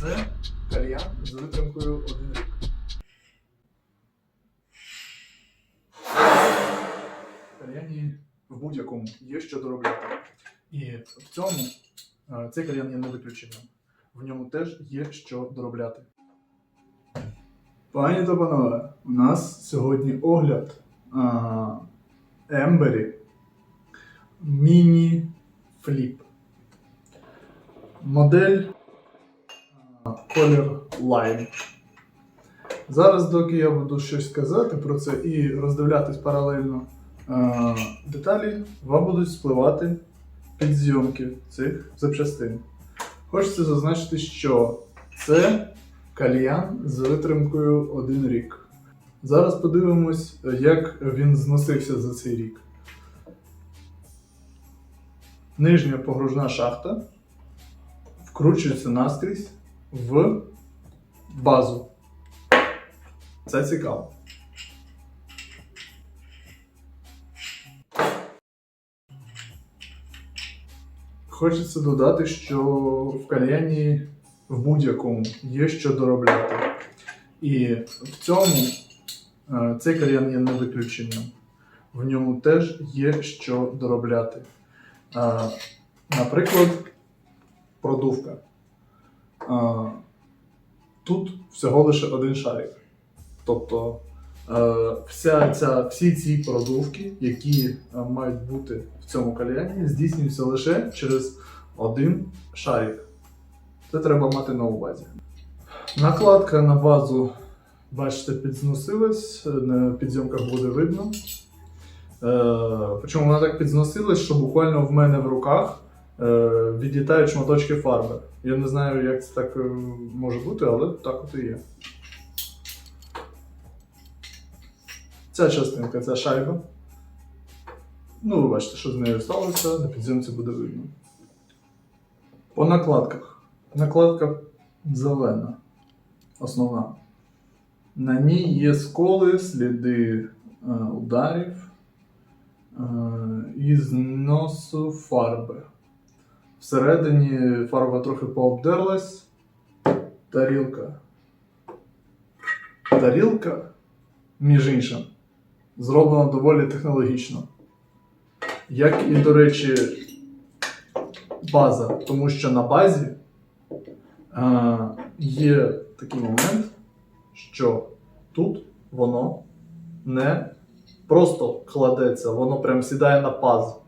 Це кальян з витримкою один рік. В кальяні в будь-якому є що доробляти. І в цьому е, цей кальян є не виключенням. В ньому теж є що доробляти. Пані та панове, у нас сьогодні огляд а, Ембері Міні Фліп. Модель колір Lime. Зараз, доки я буду щось сказати про це і роздивлятись паралельно а, деталі, вам будуть спливати підзйомки цих запчастин. Хочеться зазначити, що це кальян з витримкою один рік. Зараз подивимось, як він зносився за цей рік. Нижня погружна шахта вкручується наскрізь в базу. Це цікаво. Хочеться додати, що в кальяні в будь-якому є що доробляти. І в цьому е, цей кальян є не виключенням. В ньому теж є що доробляти. Е, Наприклад, продувка. Тут всього лише один шарик. Тобто е, вся ця, всі ці продувки, які е, мають бути в цьому кальяні, здійснюються лише через один шарик. Це треба мати на увазі. Накладка на базу, бачите, підзносилась, на підзйомках буде видно. Е, причому вона так підзносилась, що буквально в мене в руках відлітають шматочки фарби. Я не знаю, як це так е, може бути, але так от і є. Ця частинка це шайба. Ну, ви бачите, що з нею сталося, на підзйомці буде видно. По накладках. Накладка зелена, основна. На ній є сколи, сліди е, ударів е, і зносу фарби. Всередині фарба трохи пообдерлась. Тарілка. Тарілка, між іншим, зроблена доволі технологічно. Як і, до речі, база, тому що на базі е, є такий момент, що тут воно не просто кладеться, воно прям сідає на паз.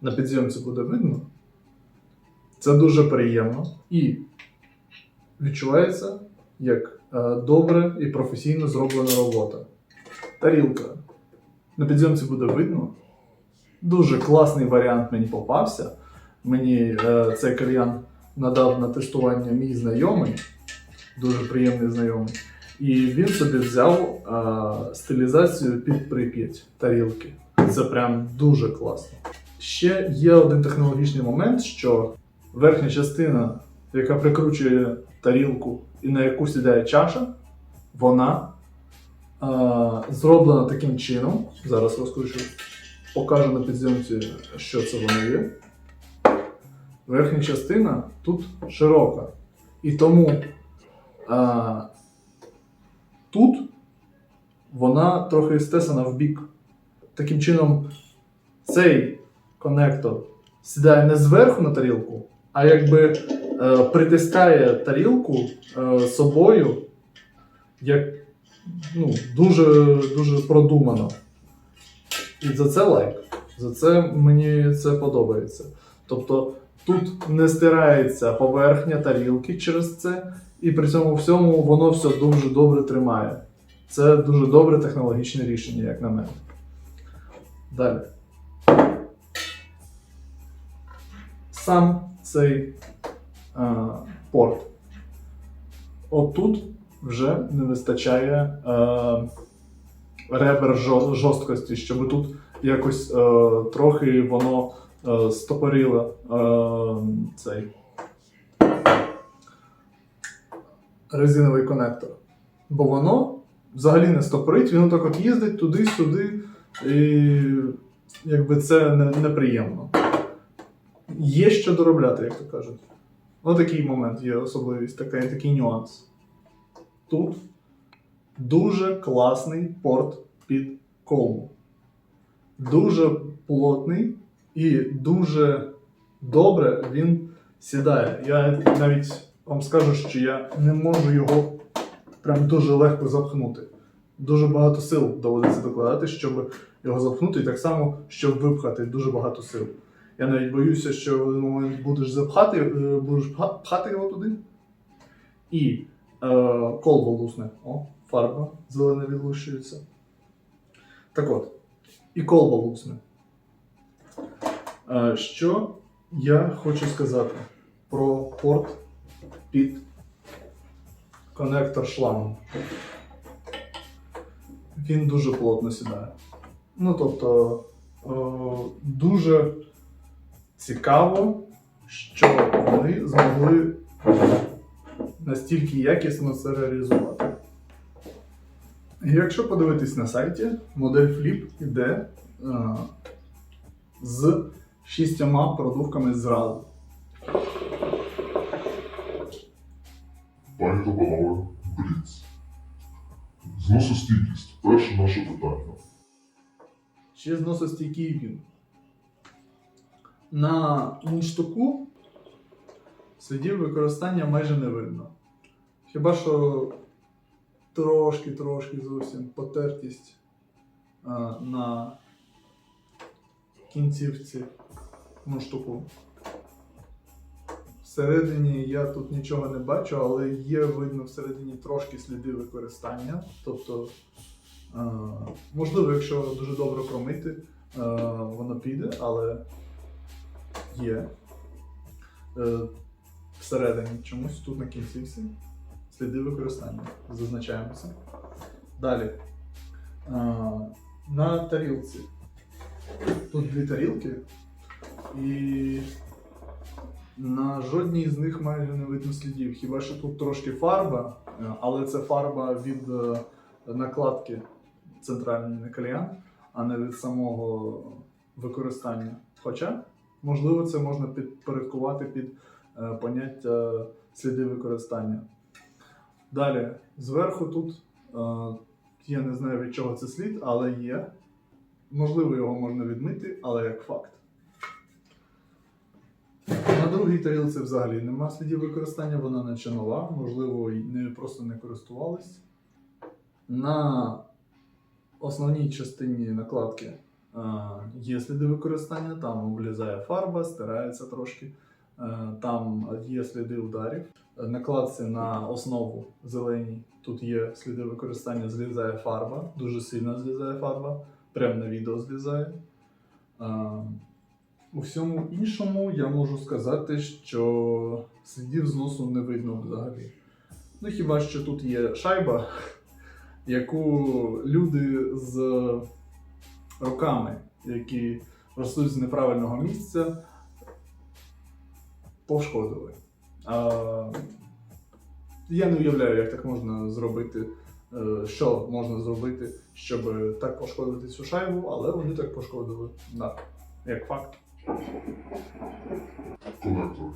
На підйомці буде видно. Це дуже приємно і відчувається як е, добре і професійно зроблена робота. Тарілка. На підйомці буде видно. Дуже класний варіант мені попався. Мені е, цей кальян надав на тестування мій знайомий, дуже приємний знайомий. І він собі взяв е, стилізацію під прип'ять тарілки. Це прям дуже класно. Ще є один технологічний момент, що верхня частина, яка прикручує тарілку і на яку сідає чаша, вона е, зроблена таким чином. Зараз розкручу, покажу на підзйомці, що це воно є. Верхня частина тут широка. І тому а, тут вона трохи стесана в бік. Таким чином, цей конектор сідає не зверху на тарілку, а якби е, притискає тарілку е, собою як ну, дуже, дуже продумано. І за це лайк. За це мені це подобається. Тобто тут не стирається поверхня тарілки через це, і при цьому всьому воно все дуже добре тримає. Це дуже добре технологічне рішення, як на мене. Далі. Сам цей е, порт. Отут вже не вистачає е, ребер жорсткості, щоб тут якось е, трохи воно е, стопорило е, цей резиновий конектор. Бо воно взагалі не стопорить, він так от їздить туди-сюди, і якби це не, неприємно. Є що доробляти, як то кажуть. Отакий момент є особливість, такий, такий нюанс. Тут дуже класний порт під колбу. Дуже плотний і дуже добре він сідає. Я навіть вам скажу, що я не можу його прям дуже легко запхнути. Дуже багато сил доводиться докладати, щоб його запхнути, і так само, щоб випхати дуже багато сил. Я навіть боюся, що в один момент будеш запхати, е, будеш пхати його туди, і е, колба лусне. О, фарба зелена відлущується. Так от, і колба лусне. Е, що я хочу сказати про порт під конектор шлангу. Він дуже плотно сідає. Ну, тобто, е, дуже цікаво, що вони змогли настільки якісно це реалізувати. Якщо подивитись на сайті, модель Flip іде е, з шістьома продувками зразу. Пані та панове, Бліц. Зносостійкість. Перше наше питання. Чи зносостійкий він? На ніштуку слідів використання майже не видно. Хіба що трошки-трошки зовсім потертість а, на кінцівці мундштуку. Всередині я тут нічого не бачу, але є видно всередині трошки сліди використання. Тобто, е, можливо, якщо дуже добре промити, е, воно піде, але є. Е, всередині чомусь тут на кінцівці сліди використання. Зазначаємо це. Далі. Е, на тарілці. Тут дві тарілки, і на жодній з них майже не видно слідів. Хіба що тут трошки фарба, е, але це фарба від е, накладки центральної на кальян, а не від самого використання. Хоча, можливо, це можна підпорядкувати під е, поняття сліди використання. Далі, зверху тут е, я не знаю від чого це слід, але є. Можливо, його можна відмити, але як факт. На другій тарілці взагалі нема слідів використання, вона наче нова, можливо, і не, просто не користувались. На основній частині накладки є сліди використання, там облізає фарба, стирається трошки. Там є сліди ударів. Накладці на основу зеленій тут є сліди використання, злізає фарба, дуже сильно злізає фарба, прямо на відео злізає. У всьому іншому я можу сказати, що слідів зносу не видно взагалі. Ну хіба що тут є шайба, яку люди з руками, які ростуть з неправильного місця, пошкодили. А, я не уявляю, як так можна зробити, е, що можна зробити, щоб так пошкодити цю шайбу, але вони так пошкодили. Да, як факт. Конектор.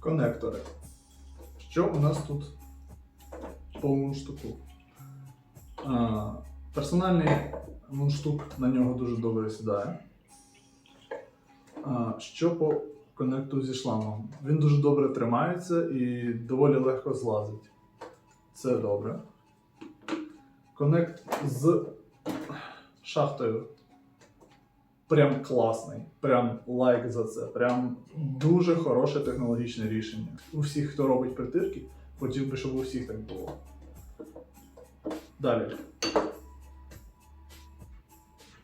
Конектори. Що у нас тут по мундштуку? А, персональний мундштук на нього дуже добре сідає. А, що по конекту зі шлангом? Він дуже добре тримається і доволі легко злазить. Це добре. Конект з шахтою. Прям класний. Прям лайк за це. Прям дуже хороше технологічне рішення. У всіх, хто робить притирки, хотів би, щоб у всіх так було. Далі.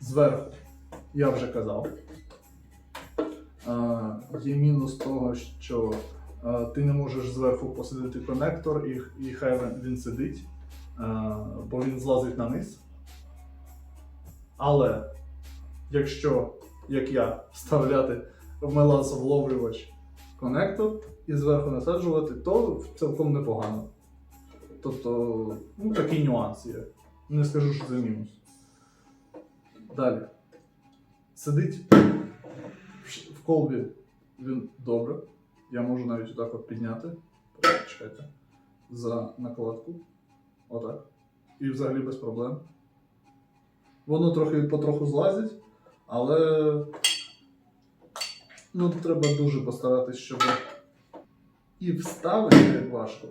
Зверху, я вже казав. Є мінус того, що ти не можеш зверху посадити конектор, і, хай він, сидить, бо він злазить на низ. Але якщо, як я, вставляти в меласовловлювач конектор і зверху насаджувати, то цілком непогано. Тобто, ну такий нюанс є. Не скажу, що це мінус. Далі. Сидить в колбі він добре. Я можу навіть отак от підняти. Чекайте. За накладку. Отак. І взагалі без проблем. Воно трохи потроху злазить, але ну, треба дуже постаратись, щоб і вставити важко,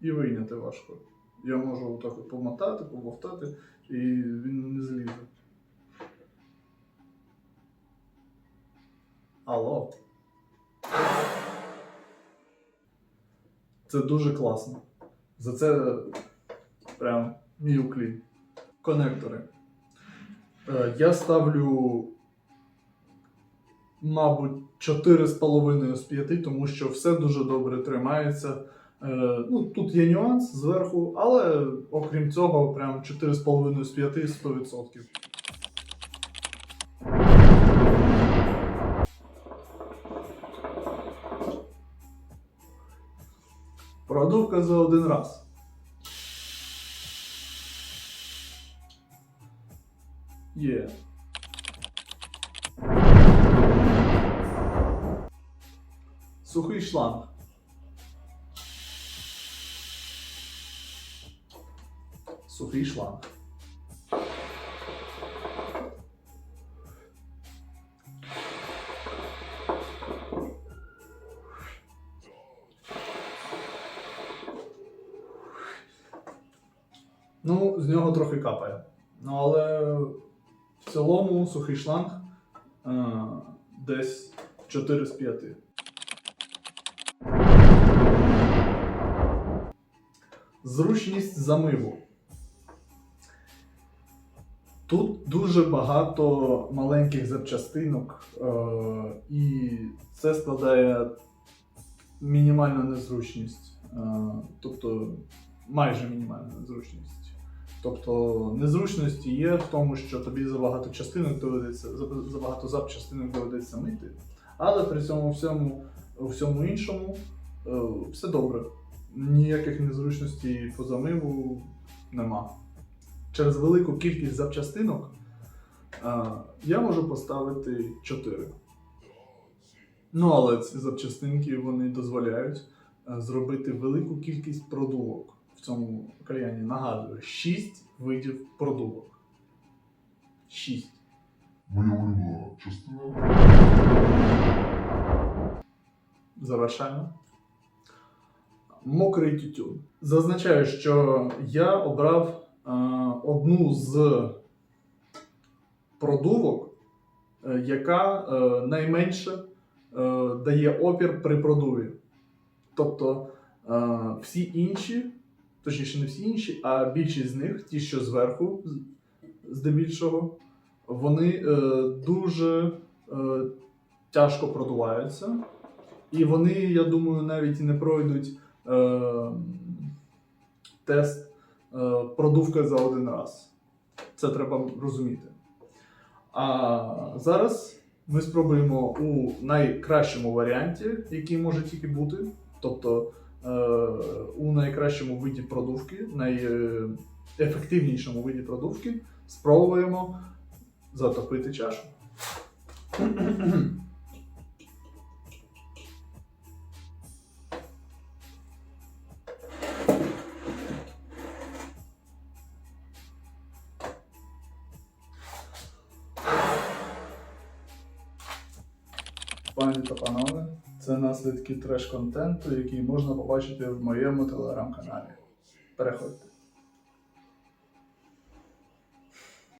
і вийняти важко. Я можу отак от помотати, побовтати, і він не злізе. Алло. Це дуже класно. За це прям мій уклін. Конектори. Е, Я ставлю, мабуть, 4,5 з 5, тому що все дуже добре тримається. Е, Ну, тут є нюанс зверху, але окрім цього, прям 4,5 з 5 100%. Продувка за один раз. Є. Сухий шланг. Сухий шланг. Ну, з нього трохи капає. Ну, але в цілому сухий шланг е, десь 4 з 5. Зручність замиву. Тут дуже багато маленьких запчастинок, е, і це складає мінімальну незручність. Е, тобто майже мінімальну незручність. Тобто незручності є в тому, що тобі забагато частинок доведеться, забагато запчастинок доведеться мити, але при цьому всьому, всьому іншому е, все добре. Ніяких незручностей по замиву нема. Через велику кількість запчастинок е, я можу поставити 4. Ну, але ці запчастинки вони дозволяють е, зробити велику кількість продувок цьому кальяні. Нагадую, 6 видів продувок. 6. Моя улюблена частина. Завершаємо. Мокрий тютюн. Зазначаю, що я обрав е, одну з продувок, е, яка е, найменше е, дає опір при продуві. Тобто е, всі інші, точніше не всі інші, а більшість з них, ті, що зверху, здебільшого, вони е, дуже е, тяжко продуваються. І вони, я думаю, навіть і не пройдуть е, тест е, продувка за один раз. Це треба розуміти. А зараз ми спробуємо у найкращому варіанті, який може тільки бути. Тобто у найкращому виді продувки, найефективнішому виді продувки, спробуємо затопити чашу. Пані та панове, це наслідки треш-контенту, який можна побачити в моєму телеграм-каналі. Переходьте.